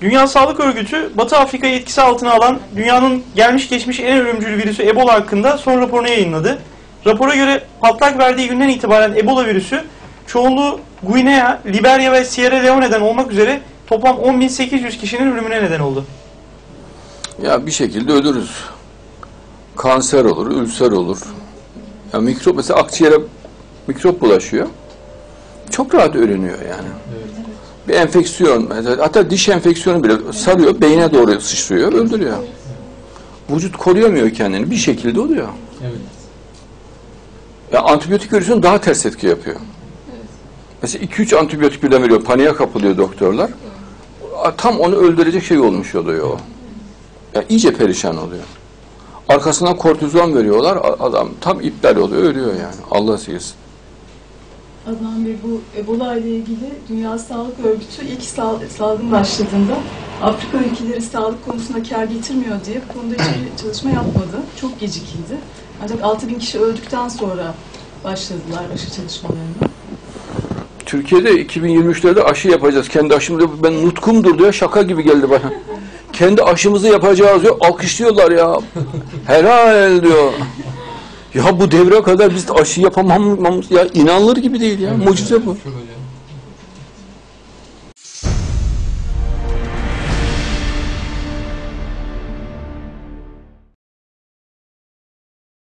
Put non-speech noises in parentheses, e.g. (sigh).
Dünya Sağlık Örgütü, Batı Afrika'yı etkisi altına alan dünyanın gelmiş geçmiş en ölümcül virüsü Ebola hakkında son raporunu yayınladı. Rapora göre patlak verdiği günden itibaren Ebola virüsü çoğunluğu Guinea, Liberya ve Sierra Leone'den olmak üzere toplam 10.800 kişinin ölümüne neden oldu. Ya bir şekilde ölürüz. Kanser olur, ülser olur. Ya mikrop mesela akciğere mikrop bulaşıyor. Çok rahat ölünüyor yani. Bir enfeksiyon, hatta diş enfeksiyonu bile sarıyor, beyne doğru sıçrıyor, öldürüyor. Vücut koruyamıyor kendini, bir şekilde oluyor. Evet. Ya antibiyotik veriyorsun daha ters etki yapıyor. Mesela 2-3 antibiyotik birden veriyor, paniğe kapılıyor doktorlar. Tam onu öldürecek şey olmuş oluyor o. Ya iyice perişan oluyor. Arkasından kortizon veriyorlar, adam tam iptal oluyor, ölüyor yani. Allah sıyırsın. Adnan Bey bu Ebola ile ilgili Dünya Sağlık Örgütü ilk sal- salgın başladığında Afrika ülkeleri sağlık konusunda kar getirmiyor diye bu konuda hiçbir (clears throat) çalışma yapmadı. Çok gecikildi. Ancak 6000 kişi öldükten sonra başladılar aşı çalışmalarına. Türkiye'de 2023'lerde aşı yapacağız. Kendi aşımızı ben nutkumdur diyor. Şaka gibi geldi bana. (laughs) Kendi aşımızı yapacağız diyor. Alkışlıyorlar ya. Helal (laughs) diyor. Ya bu devre kadar biz aşı yapamamamız ya inanılır gibi değil ya. Mucize bu.